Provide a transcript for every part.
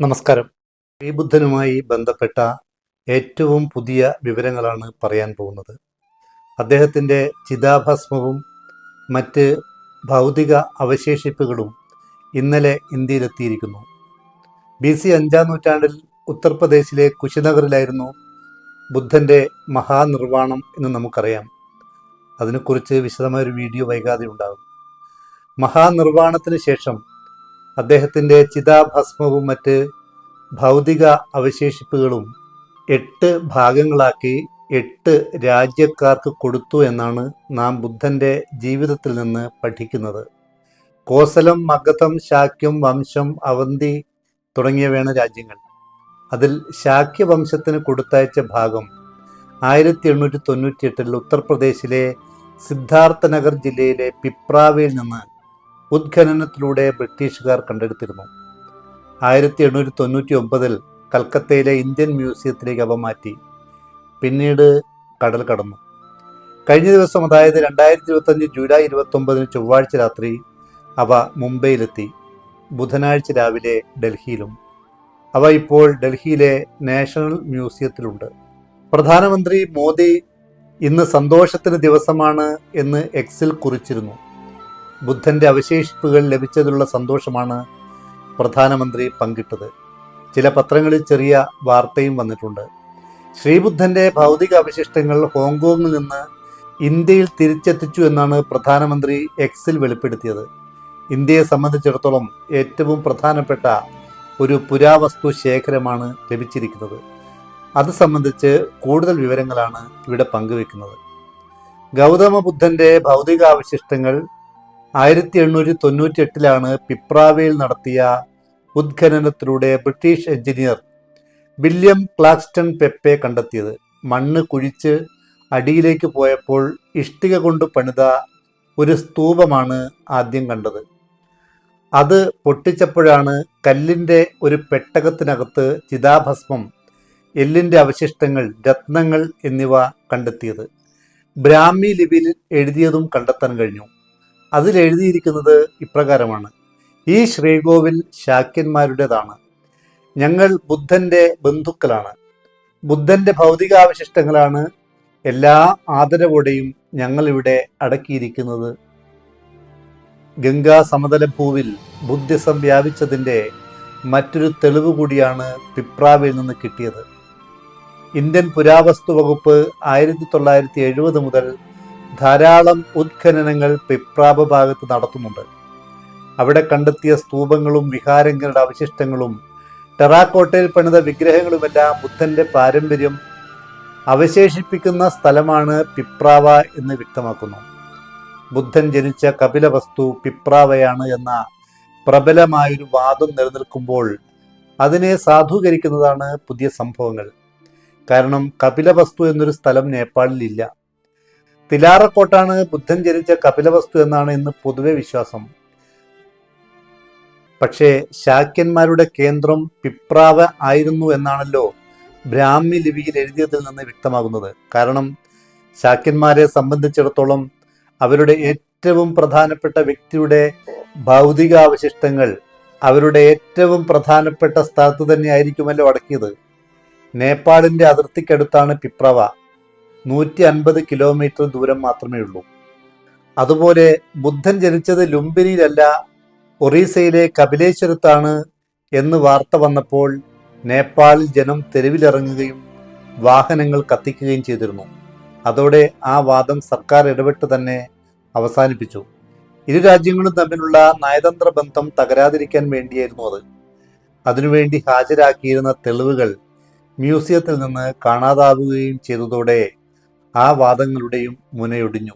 നമസ്കാരം. ശ്രീബുദ്ധനുമായി ബന്ധപ്പെട്ട ഏറ്റവും പുതിയ വിവരങ്ങളാണ് പറയാൻ പോകുന്നത്. അദ്ദേഹത്തിന്റെ ചിതാഭസ്മവും മറ്റ് ഭൗതിക അവശേഷിപ്പുകളും ഇന്നലെ ഇന്ത്യയിലെത്തിയിരിക്കുന്നു. ബി സി അഞ്ചാം നൂറ്റാണ്ടിൽ ഉത്തർപ്രദേശിലെ കുശിനഗറിലായിരുന്നു ബുദ്ധന്റെ മഹാനിർവാണം എന്ന് നമുക്കറിയാം. അതിനെക്കുറിച്ച് വിശദമായൊരു വീഡിയോ വൈകാതെ ഉണ്ടാകും. മഹാനിർവാണത്തിന് ശേഷം അദ്ദേഹത്തിന്റെ ചിതാഭസ്മവും മറ്റ് ഭൗതിക അവശേഷിപ്പുകളും എട്ട് ഭാഗങ്ങളാക്കി എട്ട് രാജ്യക്കാർക്ക് കൊടുത്തു എന്നാണ് നാം ബുദ്ധന്റെ ജീവിതത്തിൽ നിന്ന് പഠിക്കുന്നത്. കോസലം മഗധം ശാക്യം വംശം അവന്തി തുടങ്ങിയവയാണ് രാജ്യങ്ങൾ. അതിൽ ശാക്യ വംശത്തിന് കൊടുത്തയച്ച ഭാഗം ആയിരത്തി എണ്ണൂറ്റി തൊണ്ണൂറ്റി എട്ടിൽ ഉത്തർപ്രദേശിലെ സിദ്ധാർത്ഥനഗർ ജില്ലയിലെ പിപ്രാവയിൽ നിന്ന് ഉത്ഖനനത്തിലൂടെ ബ്രിട്ടീഷുകാർ കണ്ടെടുത്തിരുന്നു. ആയിരത്തി എണ്ണൂറ്റി തൊണ്ണൂറ്റി ഒമ്പതിൽ കൽക്കത്തയിലെ ഇന്ത്യൻ മ്യൂസിയത്തിലേക്ക് അവ മാറ്റി. പിന്നീട് കടൽ കടന്നു. കഴിഞ്ഞ ദിവസം അതായത് രണ്ടായിരത്തി ഇരുപത്തഞ്ച് ജൂലൈ ഇരുപത്തൊമ്പതിന് ചൊവ്വാഴ്ച രാത്രി അവ മുംബൈയിലെത്തി. ബുധനാഴ്ച രാവിലെ ഡൽഹിയിലും. അവ ഇപ്പോൾ ഡൽഹിയിലെ നാഷണൽ മ്യൂസിയത്തിലുണ്ട്. പ്രധാനമന്ത്രി മോദി ഇന്ന് സന്തോഷത്തിന് ദിവസമാണ് എന്ന് എക്സിൽ കുറിച്ചിരുന്നു. ബുദ്ധന്റെ അവശേഷിപ്പുകൾ ലഭിച്ചതിലുള്ള സന്തോഷമാണ് പ്രധാനമന്ത്രി പങ്കിട്ടത്. ചില പത്രങ്ങളിൽ ചെറിയ വാർത്തയും വന്നിട്ടുണ്ട്. ശ്രീബുദ്ധന്റെ ഭൗതിക അവശിഷ്ടങ്ങൾ ഹോങ്കോങ്ങിൽ നിന്ന് ഇന്ത്യയിൽ തിരിച്ചെത്തിച്ചു എന്നാണ് പ്രധാനമന്ത്രി എക്സിൽ വെളിപ്പെടുത്തിയത്. ഇന്ത്യയെ സംബന്ധിച്ചിടത്തോളം ഏറ്റവും പ്രധാനപ്പെട്ട ഒരു പുരാവസ്തു ശേഖരമാണ് ലഭിച്ചിരിക്കുന്നത്. അത് സംബന്ധിച്ച് കൂടുതൽ വിവരങ്ങളാണ് ഇവിടെ പങ്കുവെക്കുന്നത്. ഗൗതമ ബുദ്ധന്റെ ഭൗതികാവശിഷ്ടങ്ങൾ ആയിരത്തി എണ്ണൂറ്റി തൊണ്ണൂറ്റി എട്ടിലാണ് പിപ്രാവയിൽ നടത്തിയ ഉത്ഖനനത്തിലൂടെ British engineer William Claxton Peppe കണ്ടെത്തിയത്. മണ്ണ് കുഴിച്ച് അടിയിലേക്ക് പോയപ്പോൾ ഇഷ്ടിക കൊണ്ട് പണിത ഒരു സ്തൂപമാണ് ആദ്യം കണ്ടത്. അത് പൊട്ടിച്ചപ്പോഴാണ് കല്ലിന്റെ ഒരു പെട്ടകത്തിനകത്ത് ചിതാഭസ്മം എല്ലിന്റെ അവശിഷ്ടങ്ങൾ രത്നങ്ങൾ എന്നിവ കണ്ടെത്തിയത്. ബ്രാഹ്മി ലിപിയിൽ എഴുതിയതും കണ്ടെത്താൻ കഴിഞ്ഞു. അതിൽ എഴുതിയിരിക്കുന്നത് ഇപ്രകാരമാണ്. ഈ ശ്രീകോവിൽ ശാക്യന്മാരുടേതാണ്. ഞങ്ങൾ ബുദ്ധന്റെ ബന്ധുക്കളാണ്. ബുദ്ധന്റെ ഭൗതികാവശിഷ്ടങ്ങളാണ് എല്ലാ ആദരവോടെയും ഞങ്ങളിവിടെ അടക്കിയിരിക്കുന്നത്. ഗംഗാ സമതലഭൂവിൽ ബുദ്ധിസം വ്യാപിച്ചതിന്റെ മറ്റൊരു തെളിവ് കൂടിയാണ് പിപ്രാവിൽ നിന്ന് കിട്ടിയത്. ഇന്ത്യൻ പുരാവസ്തു വകുപ്പ് ആയിരത്തി തൊള്ളായിരത്തി എഴുപത് മുതൽ ധാരാളം ഉത്ഖനനങ്ങൾ പിപ്രാപ ഭാഗത്ത് നടത്തുന്നുണ്ട്. അവിടെ കണ്ടെത്തിയ സ്തൂപങ്ങളും വിഹാരങ്ങളുടെ അവശിഷ്ടങ്ങളും ടെറാക്കോട്ടയിൽ പണിത വിഗ്രഹങ്ങളുമെല്ലാം ബുദ്ധന്റെ പാരമ്പര്യം അവശേഷിപ്പിക്കുന്ന സ്ഥലമാണ് പിപ്രാവ എന്ന് വ്യക്തമാക്കുന്നു. ബുദ്ധൻ ജനിച്ച കപിലവസ്തു പിപ്രാവയാണ് എന്ന പ്രബലമായൊരു വാദം നിലനിൽക്കുമ്പോൾ അതിനെ സാധൂകരിക്കുന്നതാണ് പുതിയ സംഭവങ്ങൾ. കാരണം കപിലവസ്തു എന്നൊരു സ്ഥലം നേപ്പാളിലില്ല. തിലാറക്കോട്ടാണ് ബുദ്ധൻ ജനിച്ച കപിലവസ്തു എന്നാണ് ഇന്ന് പൊതുവെ വിശ്വാസം. പക്ഷേ ശാക്യന്മാരുടെ കേന്ദ്രം പിപ്രാവ ആയിരുന്നു എന്നാണല്ലോ ബ്രാഹ്മി ലിപിയിൽ എഴുതിയതിൽ നിന്ന് വ്യക്തമാകുന്നത്. കാരണം ശാക്യന്മാരെ സംബന്ധിച്ചിടത്തോളം അവരുടെ ഏറ്റവും പ്രധാനപ്പെട്ട വ്യക്തിയുടെ ഭൗതികാവശിഷ്ടങ്ങൾ അവരുടെ ഏറ്റവും പ്രധാനപ്പെട്ട സ്ഥലത്ത് തന്നെ ആയിരിക്കുമല്ലോ അടക്കിയത്. നേപ്പാളിന്റെ അതിർത്തിക്കടുത്താണ് പിപ്രവ. നൂറ്റി അൻപത് കിലോമീറ്റർ ദൂരം മാത്രമേ ഉള്ളൂ. അതുപോലെ ബുദ്ധൻ ജനിച്ചത് ലുംബിനിയിലല്ല ഒറീസയിലെ കപിലേശ്വരത്താണ് എന്ന് വാർത്ത വന്നപ്പോൾ നേപ്പാളിൽ ജനം തെരുവിലിറങ്ങുകയും വാഹനങ്ങൾ കത്തിക്കുകയും ചെയ്തിരുന്നു. അതോടെ ആ വാദം സർക്കാർ ഇടപെട്ട് തന്നെ അവസാനിപ്പിച്ചു. ഇരു രാജ്യങ്ങളും തമ്മിലുള്ള നയതന്ത്ര ബന്ധം തകരാതിരിക്കാൻ വേണ്ടിയായിരുന്നു അത്. അതിനുവേണ്ടി ഹാജരാക്കിയിരുന്ന തെളിവുകൾ മ്യൂസിയത്തിൽ നിന്ന് കാണാതാവുകയും ചെയ്തതോടെ ആ വാദങ്ങളുടെയും മുനയൊടിഞ്ഞു.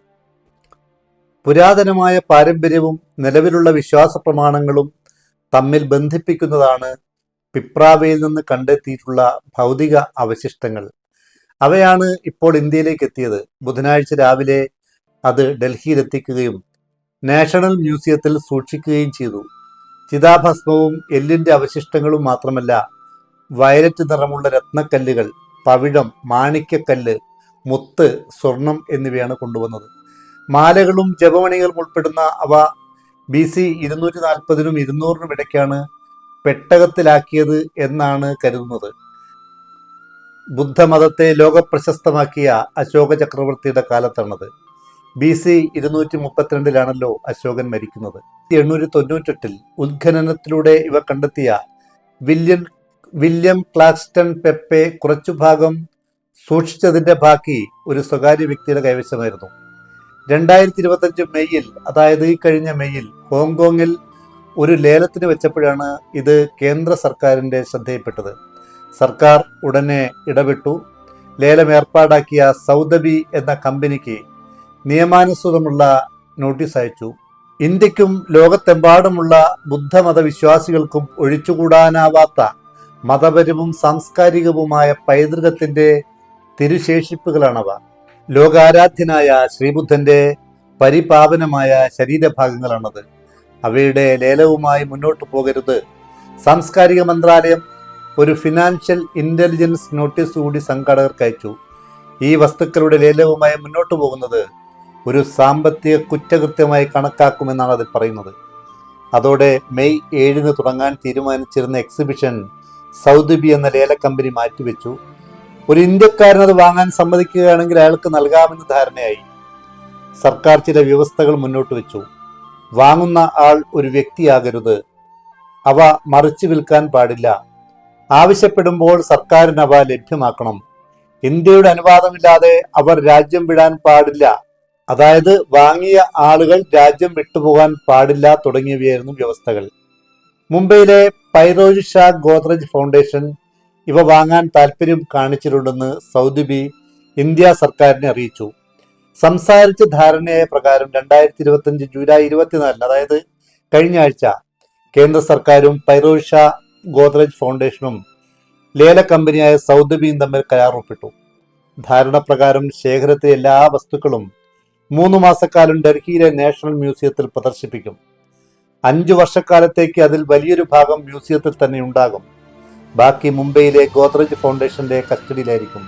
പുരാതനമായ പാരമ്പര്യവും നിലവിലുള്ള വിശ്വാസ പ്രമാണങ്ങളും തമ്മിൽ ബന്ധിപ്പിക്കുന്നതാണ് പിപ്രാവയിൽ നിന്ന് കണ്ടെത്തിയിട്ടുള്ള ഭൗതിക അവശിഷ്ടങ്ങൾ. അവയാണ് ഇപ്പോൾ ഇന്ത്യയിലേക്ക് എത്തിയത്. ബുധനാഴ്ച രാവിലെ അത് ഡൽഹിയിലെത്തിക്കുകയും നാഷണൽ മ്യൂസിയത്തിൽ സൂക്ഷിക്കുകയും ചെയ്തു. ചിതാഭസ്മവും എല്ലിന്റെ അവശിഷ്ടങ്ങളും മാത്രമല്ല വയലറ്റ് നിറമുള്ള രത്നക്കല്ലുകൾ പവിഴം മാണിക്യക്കല്ല് മുത്ത് സ്വർണം എന്നിവയാണ് കൊണ്ടുവന്നത്. മാലകളും ജപമണികളും ഉൾപ്പെടുന്ന അവ ബി സി ഇരുന്നൂറ്റി നാൽപ്പതിനും ഇരുന്നൂറിനും ഇടയ്ക്കാണ് പെട്ടകത്തിലാക്കിയത് എന്നാണ് കരുതുന്നത്. ബുദ്ധമതത്തെ ലോകപ്രശസ്തമാക്കിയ അശോക ചക്രവർത്തിയുടെ കാലത്താണത്. ബി സി ഇരുന്നൂറ്റി മുപ്പത്തിരണ്ടിലാണല്ലോ അശോകൻ മരിക്കുന്നത്. എണ്ണൂറ്റി തൊണ്ണൂറ്റെട്ടിൽ ഉത്ഖനനത്തിലൂടെ ഇവ കണ്ടെത്തിയ വില്യം വില്യം ക്ലാക്സ്റ്റൺ പെപ്പെ കുറച്ചു ഭാഗം സൂക്ഷിച്ചതിന്റെ ബാക്കി ഒരു സ്വകാര്യ വ്യക്തിയുടെ കൈവശമായിരുന്നു. രണ്ടായിരത്തി ഇരുപത്തഞ്ച് മെയ്യിൽ അതായത് ഈ കഴിഞ്ഞ മെയ്യിൽ ഹോങ്കോങ്ങിൽ ഒരു ലേലത്തിന് വെച്ചപ്പോഴാണ് ഇത് കേന്ദ്ര സർക്കാരിന്റെ ശ്രദ്ധയിൽപ്പെട്ടത്. സർക്കാർ ഉടനെ ഇടപെട്ടു. ലേലം ഏർപ്പാടാക്കിയ സൗദബി എന്ന കമ്പനിക്ക് നിയമാനുസൃതമുള്ള നോട്ടീസ് അയച്ചു. ഇന്ത്യക്കും ലോകത്തെമ്പാടുമുള്ള ബുദ്ധമത വിശ്വാസികൾക്കും ഒഴിച്ചുകൂടാനാവാത്ത മതപരവും സാംസ്കാരികവുമായ പൈതൃകത്തിന്റെ തിരുശേഷിപ്പുകളാണവ. ലോകാരാധ്യനായ ശ്രീബുദ്ധന്റെ പരിപാവനമായ ശരീരഭാഗങ്ങളാണത്. അവയുടെ ലേലവുമായി മുന്നോട്ടു പോകരുത്. സാംസ്കാരിക മന്ത്രാലയം ഒരു ഫിനാൻഷ്യൽ ഇന്റലിജൻസ് നോട്ടീസ് കൂടി സംഘാടകർക്ക് അയച്ചു. ഈ വസ്തുക്കളുടെ ലേലവുമായി മുന്നോട്ടു പോകുന്നത് ഒരു സാമ്പത്തിക കുറ്റകൃത്യമായി കണക്കാക്കുമെന്നാണ് അതിൽ പറയുന്നത്. അതോടെ മെയ് ഏഴിന് തുടങ്ങാൻ തീരുമാനിച്ചിരുന്ന എക്സിബിഷൻ സൗദിബി എന്ന ലേല കമ്പനി മാറ്റിവെച്ചു. ഒരു ഇന്ത്യക്കാരൻ അത് വാങ്ങാൻ സമ്മതിക്കുകയാണെങ്കിൽ അയാൾക്ക് നൽകാമെന്ന് ധാരണയായി. സർക്കാർ ചില വ്യവസ്ഥകൾ മുന്നോട്ട് വെച്ചു. വാങ്ങുന്ന ആൾ ഒരു വ്യക്തിയാകരുത്. അവ മറിച്ചു വിൽക്കാൻ പാടില്ല. ആവശ്യപ്പെടുമ്പോൾ സർക്കാരിന് അവ ലഭ്യമാക്കണം. ഇന്ത്യയുടെ അനുവാദമില്ലാതെ അവർ രാജ്യം വിടാൻ പാടില്ല. അതായത് വാങ്ങിയ ആളുകൾ രാജ്യം വിട്ടുപോകാൻ പാടില്ല തുടങ്ങിയവയായിരുന്നു വ്യവസ്ഥകൾ. മുംബൈയിലെ പൈറോജ് ഷാ ഗോദ്രജ് ഫൗണ്ടേഷൻ ഇവ വാങ്ങാൻ താല്പര്യം കാണിച്ചിട്ടുണ്ടെന്ന് സൗദിബി ഇന്ത്യ സർക്കാരിനെ അറിയിച്ചു. സംസാരിച്ച ധാരണയായ പ്രകാരം രണ്ടായിരത്തി ഇരുപത്തിയഞ്ച് ജൂലൈ ഇരുപത്തിനാലിന് അതായത് കഴിഞ്ഞ ആഴ്ച കേന്ദ്ര സർക്കാരും പൈറോഷ ഗോദ്രേജ് ഫൗണ്ടേഷനും ലേല കമ്പനിയായ സൗദബിയും തമ്മിൽ കരാർ ഒപ്പിട്ടു ധാരണ പ്രകാരം ശേഖരത്തിലെ എല്ലാ വസ്തുക്കളും മൂന്ന് മാസക്കാലം ഡൽഹിയിലെ നാഷണൽ മ്യൂസിയത്തിൽ പ്രദർശിപ്പിക്കും. അഞ്ചു വർഷക്കാലത്തേക്ക് അതിൽ വലിയൊരു ഭാഗം മ്യൂസിയത്തിൽ തന്നെ ഉണ്ടാകും. ബാക്കി മുംബൈയിലെ ഗോദ്രജ് ഫൗണ്ടേഷന്റെ കസ്റ്റഡിയിലായിരിക്കും.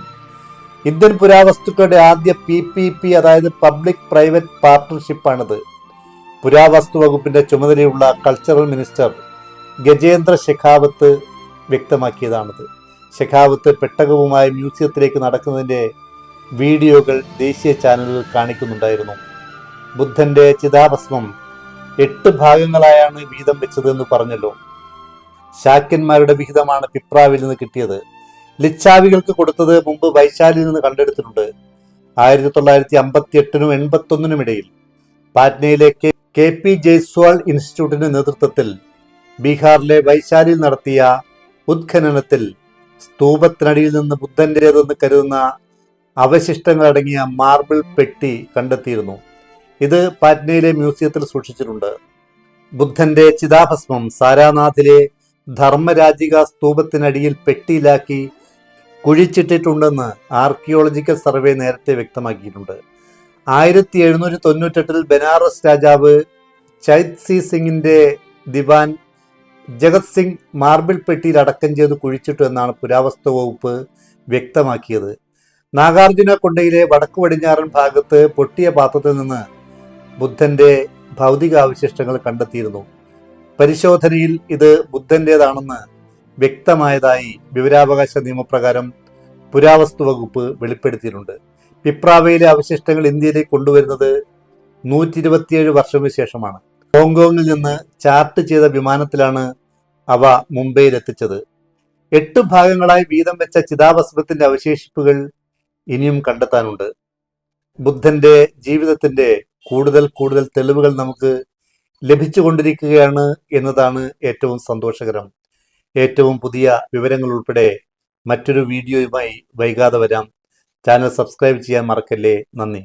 ഇന്ത്യൻ പുരാവസ്തുക്കളുടെ ആദ്യ പി പി പി അതായത് പബ്ലിക് പ്രൈവറ്റ് പാർട്ണർഷിപ്പാണിത് പുരാവസ്തു വകുപ്പിന്റെ ചുമതലയുള്ള കൾച്ചറൽ മിനിസ്റ്റർ ഗജേന്ദ്ര ശെഖാവത്ത് വ്യക്തമാക്കിയതാണിത്. ശെഖാവത്ത് പെട്ടകവുമായി മ്യൂസിയത്തിലേക്ക് നടക്കുന്നതിന്റെ വീഡിയോകൾ ദേശീയ ചാനലുകൾ കാണിക്കുന്നുണ്ടായിരുന്നു. ബുദ്ധന്റെ ചിതാഭസ്മം എട്ട് ഭാഗങ്ങളായാണ് വീതം വെച്ചതെന്ന് പറഞ്ഞല്ലോ. ശാക്യന്മാരുടെ വിഹിതമാണ് പിപ്രാവിൽ നിന്ന് കിട്ടിയത്. ലിച്ചാവികൾക്ക് കൊടുത്തത് മുമ്പ് വൈശാലിൽ നിന്ന് കണ്ടെടുത്തിട്ടുണ്ട്. ആയിരത്തി തൊള്ളായിരത്തി അമ്പത്തി എട്ടിനും എൺപത്തി ഒന്നിനും ഇടയിൽ പാറ്റ്നയിലെ കെ പി ജയ്സ്വാൾ ഇൻസ്റ്റിറ്റ്യൂട്ടിന്റെ നേതൃത്വത്തിൽ ബീഹാറിലെ വൈശാലിയിൽ നടത്തിയ ഉത്ഖനനത്തിൽ സ്തൂപത്തിനടിയിൽ നിന്ന് ബുദ്ധന്റേതെന്ന് കരുതുന്ന അവശിഷ്ടങ്ങളടങ്ങിയ മാർബിൾ പെട്ടി കണ്ടെത്തിയിരുന്നു. ഇത് പാറ്റ്നയിലെ മ്യൂസിയത്തിൽ സൂക്ഷിച്ചിട്ടുണ്ട്. ബുദ്ധന്റെ ചിതാഭസ്മം സാരാനാഥിലെ ധർമ്മരാജിക സ്തൂപത്തിനടിയിൽ പെട്ടിയിലാക്കി കുഴിച്ചിട്ടിട്ടുണ്ടെന്ന് ആർക്കിയോളജിക്കൽ സർവേ നേരത്തെ വ്യക്തമാക്കിയിട്ടുണ്ട്. ആയിരത്തി എഴുന്നൂറ്റി തൊണ്ണൂറ്റെട്ടിൽ ബനാറസ് രാജാവ് ചൈത് സി സിംഗിന്റെ ദിവാൻ ജഗത് സിംഗ് മാർബിൾ പെട്ടിയിൽ അടക്കം ചെയ്ത് കുഴിച്ചിട്ടു എന്നാണ് പുരാവസ്തു വകുപ്പ് വ്യക്തമാക്കിയത്. നാഗാർജുന കൊണ്ടയിലെ വടക്കു പടിഞ്ഞാറൻ ഭാഗത്ത് പൊട്ടിയ പാത്രത്തിൽ നിന്ന് ബുദ്ധന്റെ ഭൗതികാവശിഷ്ടങ്ങൾ കണ്ടെത്തിയിരുന്നു. പരിശോധനയിൽ ഇത് ബുദ്ധന്റേതാണെന്ന് വ്യക്തമായതായി വിവരാവകാശ നിയമപ്രകാരം പുരാവസ്തു വകുപ്പ് വെളിപ്പെടുത്തിയിട്ടുണ്ട്. പിപ്രാവയിലെ അവശിഷ്ടങ്ങൾ ഇന്ത്യയിലേക്ക് കൊണ്ടുവരുന്നത് നൂറ്റി ഇരുപത്തിയേഴ് വർഷത്തിന് ശേഷമാണ്. ഹോങ്കോങ്ങിൽ നിന്ന് ചാർട്ട് ചെയ്ത വിമാനത്തിലാണ് അവ മുംബൈയിലെത്തിച്ചത്. എട്ട് ഭാഗങ്ങളായി വീതം വെച്ച ചിതാഭസ്മത്തിന്റെ അവശേഷിപ്പുകൾ ഇനിയും കണ്ടെത്താനുണ്ട്. ബുദ്ധന്റെ ജീവിതത്തിന്റെ കൂടുതൽ കൂടുതൽ തെളിവുകൾ നമുക്ക് ലഭിച്ചുകൊണ്ടിരിക്കുകയാണ് എന്നതാണ് ഏറ്റവും സന്തോഷകരം. ഏറ്റവും പുതിയ വിവരങ്ങൾ ഉൾപ്പെടെ മറ്റൊരു വീഡിയോയുമായി വൈകാതെ വരാം. ചാനൽ സബ്സ്ക്രൈബ് ചെയ്യാൻ മറക്കല്ലേ? നന്ദി.